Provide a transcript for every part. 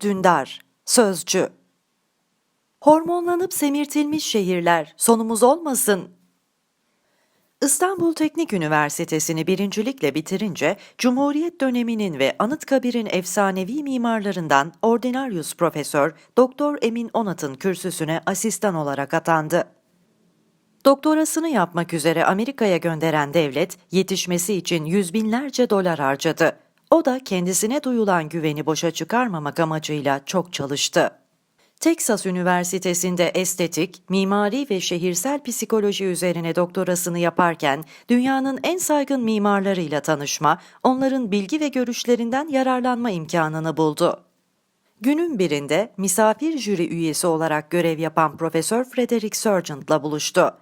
Dündar, Sözcü Hormonlanıp semirtilmiş şehirler sonumuz olmasın. İstanbul Teknik Üniversitesi'ni birincilikle bitirince Cumhuriyet döneminin ve Anıtkabir'in efsanevi mimarlarından Ordinarius Profesör Doktor Emin Onat'ın kürsüsüne asistan olarak atandı. Doktorasını yapmak üzere Amerika'ya gönderen devlet yetişmesi için yüz binlerce dolar harcadı. O da kendisine duyulan güveni boşa çıkarmamak amacıyla çok çalıştı. Texas Üniversitesi'nde estetik, mimari ve şehirsel psikoloji üzerine doktorasını yaparken dünyanın en saygın mimarlarıyla tanışma, onların bilgi ve görüşlerinden yararlanma imkanını buldu. Günün birinde misafir jüri üyesi olarak görev yapan Profesör Frederick Sargent'la buluştu.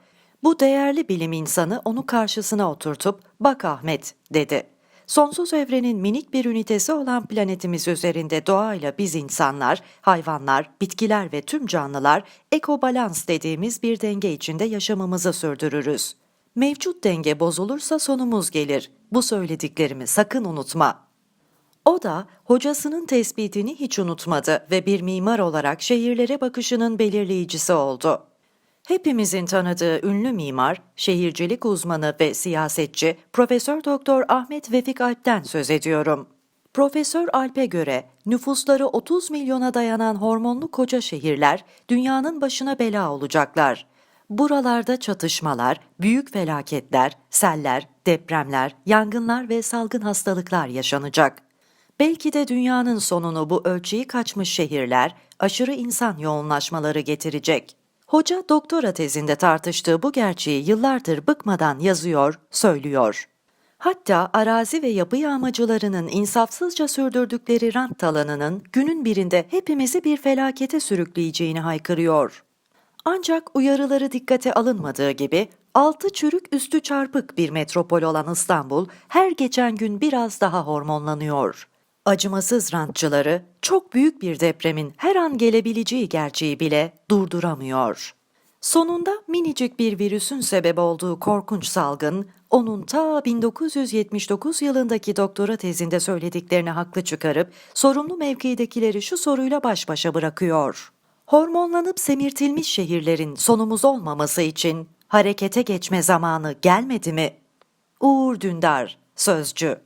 Bu değerli bilim insanı onu karşısına oturtup "Bak Ahmet" dedi. Sonsuz evrenin minik bir ünitesi olan planetimiz üzerinde doğayla biz insanlar, hayvanlar, bitkiler ve tüm canlılar ekobalans dediğimiz bir denge içinde yaşamımızı sürdürürüz. Mevcut denge bozulursa sonumuz gelir. Bu söylediklerimi sakın unutma. O da hocasının tespitini hiç unutmadı ve bir mimar olarak şehirlere bakışının belirleyicisi oldu. Hepimizin tanıdığı ünlü mimar, şehircilik uzmanı ve siyasetçi Profesör Doktor Ahmet Vefik Alp'ten söz ediyorum. Profesör Alp'e göre nüfusları 30 milyona dayanan hormonlu koca şehirler dünyanın başına bela olacaklar. Buralarda çatışmalar, büyük felaketler, seller, depremler, yangınlar ve salgın hastalıklar yaşanacak. Belki de dünyanın sonunu bu ölçeği kaçmış şehirler, aşırı insan yoğunlaşmaları getirecek. Hoca doktora tezinde tartıştığı bu gerçeği yıllardır bıkmadan yazıyor, söylüyor. Hatta arazi ve yapı yağmacılarının insafsızca sürdürdükleri rant talanının günün birinde hepimizi bir felakete sürükleyeceğini haykırıyor. Ancak uyarıları dikkate alınmadığı gibi altı çürük üstü çarpık bir metropol olan İstanbul her geçen gün biraz daha hormonlanıyor. Acımasız rantçıları çok büyük bir depremin her an gelebileceği gerçeği bile durduramıyor. Sonunda minicik bir virüsün sebep olduğu korkunç salgın, onun ta 1979 yılındaki doktora tezinde söylediklerini haklı çıkarıp sorumlu mevkidekileri şu soruyla baş başa bırakıyor. Hormonlanıp semirtilmiş şehirlerin sonumuz olmaması için harekete geçme zamanı gelmedi mi? Uğur Dündar, Sözcü